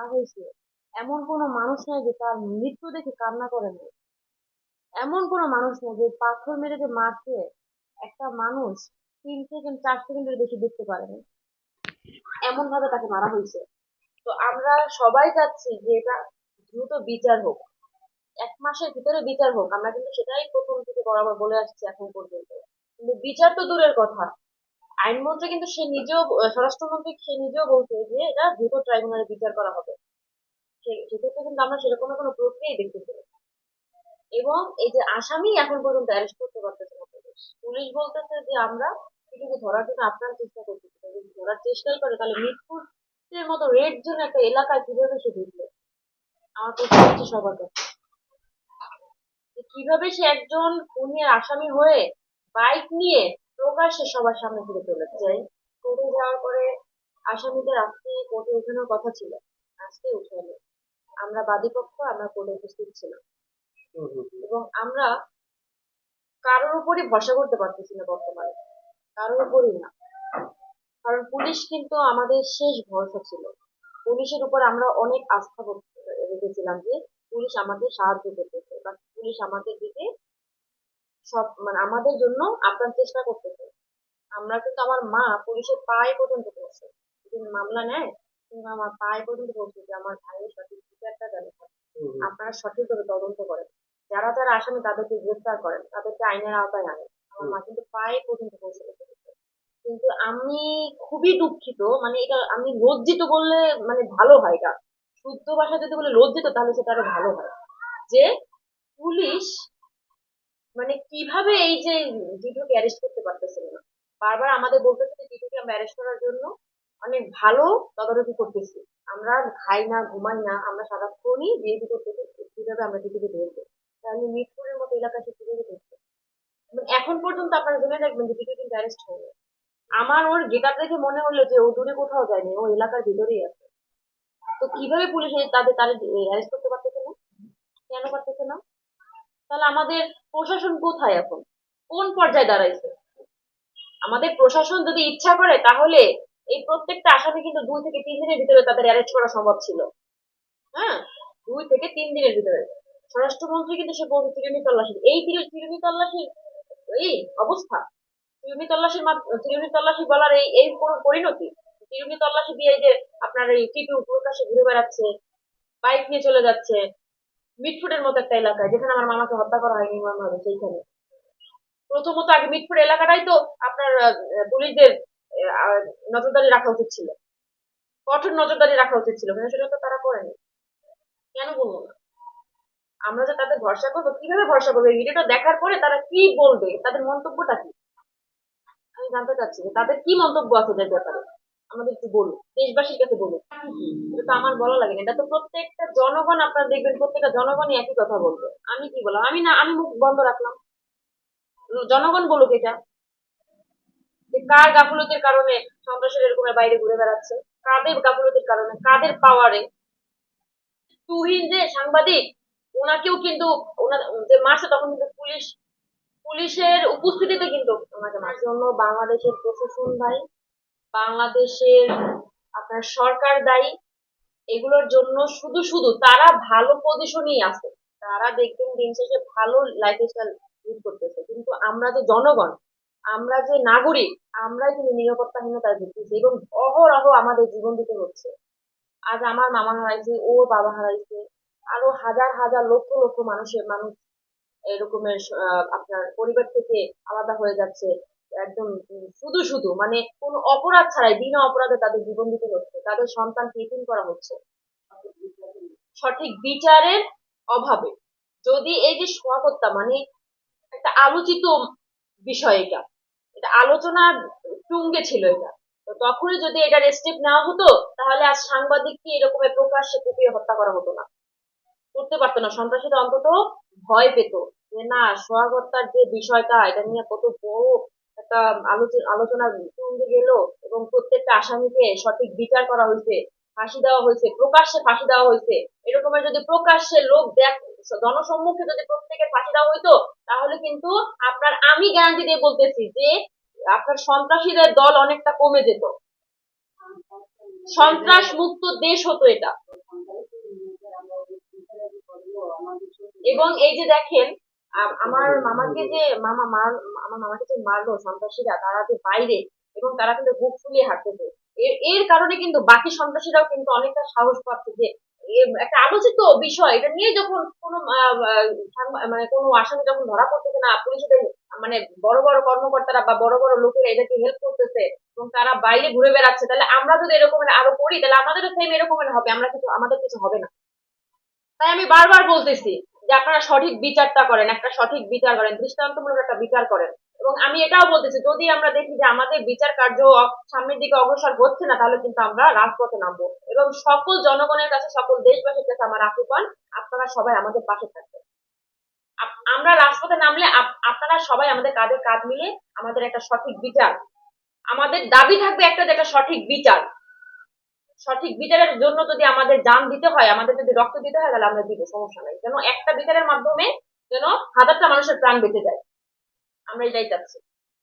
মারা হয়েছে, এমন কোনো মানুষ নাই যে তার মৃত্যু দেখে কান্না করে না। এমন কোনো মানুষ নেই যে পাথর মেরে যে মারছে, একটা মানুষ তিন সেকেন্ড চার সেকেন্ডের বেশি দেখতে পারেনি এমন ভাবে তাকে মারা হয়েছে। তো আমরা সবাই চাচ্ছি যে এটা দ্রুত বিচার হোক। এক মাসের ভিতরে বিচার হোক। আমরা কিন্তু সেটাই প্রথম থেকে বরাবর বলে আসছি এখন পর্যন্ত। কিন্তু বিচার তো দূরের কথা। আইনমন্ত্রী কিন্তু সে নিজেও স্বরাষ্ট্রমন্ত্রী সে নিজেও বলছে যে এটা দ্রুত ট্রাইব্যুনালে বিচার করা হবে। সেক্ষেত্রে কিন্তু আমরা সেরকম কোনো প্রক্রিয়াই দেখতেছি। এবং এই যে আসামি এখন পর্যন্ত অ্যারেস্ট করতে পারতেছে না পুলিশ। পুলিশ বলতেছে যে আমরা এটাকে ধরার জন্য আপনার চেষ্টা করতেছি যদি ধরার চেষ্টাই করে, তাহলে মিরপুরের মতো রেড জোন একটা এলাকায় কীভাবে সে ঢুকলো আমার প্রশ্ন হচ্ছে সবার কাছে। কীভাবে সে একজন খুনের আসামি হয়ে বাইক নিয়ে প্রকাশ্যে সবার সামনে ফিরে চলে যায় কোর্টে যাওয়ার পরে আসামিদের আজকে কোর্টে ওঠানোর কথা ছিল। আজকে উঠালো আমরা বাদীপক্ষ আমরা কোর্টে উপস্থিত ছিলাম। এবং আমরা কারোর উপরই ভরসা করতে পারতেছি না বর্তমানে। কারোর উপরই না। কারণ পুলিশ কিন্তু আমাদের শেষ ভরসা ছিল। পুলিশের উপর আমরা অনেক আস্থা রেখেছিলাম যে পুলিশ আমাদের সাহায্য করতেছে বা পুলিশ আমাদের দিকে সব মানে আমাদের জন্য আপ্রাণ চেষ্টা করতেছে। আমরা কিন্তু আমার মা পুলিশের পায়ে পর্যন্ত পৌঁছে যদি মামলা নেয় কিন্তু আমার পায়ে পর্যন্ত পৌঁছে যে আমার ভাইয়ের সঠিক বিচারটা যেন আপনারা সঠিকভাবে তদন্ত করেন। যারা যারা আসামি তাদেরকে গ্রেফতার করেন। তাদেরকে আইনের আওতায় আনেন। আমার মা কিন্তু পায়ে পর্যন্ত পৌঁছে গেছে। কিন্তু আমি খুবই দুঃখিত মানে এটা আমি লজ্জিত বললে মানে ভালো হয় এটা। শুদ্ধ ভাষা যদি বলে লজ্জিত তাহলে সেটা আরও ভালো হয়। যে পুলিশ মানে কীভাবে এই যে টিটুকে অ্যারেস্ট করতে পারতেছিল না? বারবার আমাদের বলতেছে যে টিটুকে আমরা অ্যারেস্ট করার জন্য অনেক ভালো তদারকি করতেছি। আমরা খাই না, ঘুমাই না, আমরা সারাক্ষণই ডিউটি করতেছি কীভাবে আমরা টিটুকে ধরবো তাহলে মিরপুরের মতো এলাকা সে কীভাবে ধরছে এখন পর্যন্ত আপনারা জেনে রাখবেন যে টিটু কিন্তু অ্যারেস্ট হয়নি। আমার ওর গেটার দেখে মনে হলো যে ও দূরে কোথাও যায়নি, ও এলাকার ভিতরেই আছে। তো কীভাবে পুলিশ তাদের তাদের অ্যারেস্ট করতে পারতেছে না? কেন পারতেছে না? তাহলে আমাদের প্রশাসন কোথায় এখন? কোন পর্যায়ে দাঁড়াইছে? আমাদের প্রশাসন যদি ইচ্ছা করে, তাহলে এই প্রত্যেকটা আসামি কিন্তু দুই থেকে তিন দিনের ভিতরে তাদের অ্যারেস্ট করা সম্ভব ছিল। হ্যাঁ? দুই থেকে তিন দিনের ভিতরে। স্বরাষ্ট্রমন্ত্রী কিন্তু সে বলছে চিরুনি তল্লাশি। এই চিরু- চিরুনি তল্লাশির এই অবস্থা। চিরুনি তল্লাশির চিরুনি তল্লাশি বলার এই এই কোন পরিণতি? চিরুনি তল্লাশি দিয়ে যে আপনার এই টিটু প্রকাশে ঘুরে বেড়াচ্ছে, বাইক নিয়ে চলে যাচ্ছে মিটফুটের মতো একটা এলাকায় যেখানে আমার মামাকে হত্যা করা হয়নি ভাবে সেইখানে প্রথমত আগে মিটফুট এলাকাটাই তো আপনার পুলিশদের নজরদারি রাখা উচিত ছিল। কঠোর নজরদারি রাখা উচিত ছিল, কিন্তু সেটা তো তারা করেনি। কেন বলব না? আমরা যে তাদের ভরসা করব, কীভাবে ভরসা করব? ভিডিওটা দেখার পরে তারা কি বলবে? তাদের মন্তব্যটা কি? আমি জানতে চাচ্ছি তাদের কি মন্তব্য আছে ব্যাপারে? আমাদের একটু বলুন, দেশবাসীর কাছে বলুন। এটা তো আমার বলা লাগে না। এটা তো প্রত্যেকটা জনগণ, আপনারা দেখবেন, প্রত্যেকটা জনগণই একই কথা বলবে। আমি কি বললাম? আমি না, আমি মুখ বন্ধ রাখলাম। জনগণ বলুক এটা। যে কার গাফলতির কারণে সন্ত্রাসের এরকমের বাইরে ঘুরে বেড়াচ্ছে? কাদের গাফলতির কারণে? কাদের পাওয়ারে তুহিন যে সাংবাদিক, ওনাকেও কিন্তু ওনার যে মারছে তখন কিন্তু পুলিশ, পুলিশের উপস্থিতিতে কিন্তু ওনাকে মারছে। জন্য বাংলাদেশের প্রশাসন দায়ী বাংলাদেশের আপনার সরকার দায়ী। এগুলোর জন্য শুধু শুধু তারা ভালো পজিশনেই আছে। তারা দেখবেন দিন শেষে ভালো লাইফস্টাইল লিড করতেছে। কিন্তু আমরা যে জনগণ, আমরা যে নাগরিক, আমরাই কিন্তু নিরাপত্তাহীনতায় ভুগতেছি এবং অহরহ আমাদের জীবন দিতে হচ্ছে। আজ আমার মামা হারাইছে, ও বাবা হারাইছে, আরও হাজার হাজার লক্ষ লক্ষ মানুষের, মানুষ এরকমের আপনার পরিবার থেকে আলাদা হয়ে যাচ্ছে। একদম শুধু শুধু মানে কোনো অপরাধ ছাড়াই, বিনা অপরাধে তাদের জীবন দিতে হচ্ছে, তাদের সন্তানকে ইতিম করা হচ্ছে। সঠিক বিচারের অভাবে। যদি এই যে সহায়তা মানে একটা আলোচিত বিষয় এটা এটা আলোচনার তুঙ্গে ছিল এটা, তো তখনই যদি এটার স্টেপ নেওয়া হতো, তাহলে আজ সাংবাদিককে এরকমের প্রকাশ্যে কুপিয়ে হত্যা করা হতো না। করতে পারতো না। সন্ত্রাসীরা অন্তত ভয় পেত যে, না সোহাগত্তার যে বিষয়টা, এটা নিয়ে কত বড় একটা আলোচনার তুঙ্গে গেল এবং প্রত্যেকটা আসামিকে সঠিক বিচার করা হয়েছে, ফাঁসি দেওয়া হয়েছে, প্রকাশ্যে ফাঁসি দেওয়া হয়েছে। এরকমের যদি প্রকাশ্যে লোক দেখ, জনসম্মুখে যদি প্রত্যেকের ফাঁসি দেওয়া হইতো, তাহলে কিন্তু আপনার আমি গ্যারান্টি দিয়ে বলতেছি যে আপনার সন্ত্রাসীদের দল অনেকটা কমে যেত। সন্ত্রাস মুক্ত দেশ হতো এটা। এবং এই যে দেখেন আমার মামাকে যে মামা মার, আমার মামাকে যে মারলো সন্ত্রাসীরা, তারা যে বাইরে, এবং তারা কিন্তু বুক ফুলিয়ে হাঁটতেছে এর কারণে কিন্তু বাকি সন্ত্রাসীরাও কিন্তু অনেকটা সাহস পাচ্ছে যে একটা আলোচিত বিষয়, এটা নিয়ে যখন কোনো মানে কোনো আসামি যখন ধরা পড়তেছে না, পুলিশদের মানে বড় বড় কর্মকর্তারা বা বড় বড় লোকেরা এদেরকে হেল্প করতেছে, এবং তারা বাইরে ঘুরে বেড়াচ্ছে, তাহলে আমরা যদি এরকম আরও করি, তাহলে আমাদেরও সেম এরকমের হবে, আমরা কিছু, আমাদের কিছু হবে না। তাই আমি বারবার বলতেছি যে আপনারা সঠিক বিচারটা করেন, একটা সঠিক বিচার করেন, দৃষ্টান্তমূলক একটা বিচার করেন। এবং আমি এটাও বলতেছি, যদি আমরা দেখি যে আমাদের বিচার কার্য সামনের দিকে অগ্রসর হচ্ছে না, তাহলে কিন্তু আমরা রাজপথে নামবো। এবং সকল জনগণের কাছে, সকল দেশবাসীর কাছে আমার আহ্বান আপনারা সবাই আমাদের পাশে থাকবেন। আমরা রাজপথে নামলে আপ- আপনারা সবাই আমাদের কাঁধে কাঁধ মিলে আমাদের একটা সঠিক বিচার। আমাদের দাবি থাকবে একটা যে একটা সঠিক বিচার। সঠিক বিচারের জন্য যদি আমাদের দাম দিতে হয়, আমাদের যদি রক্ত দিতে হয়, তাহলে আমরা দিব, সমস্যা নাই। যেন একটা বিচারের মাধ্যমে যেন হাজারটা মানুষের প্রাণ বেঁচে যায়। আমরা এটাই চাচ্ছি।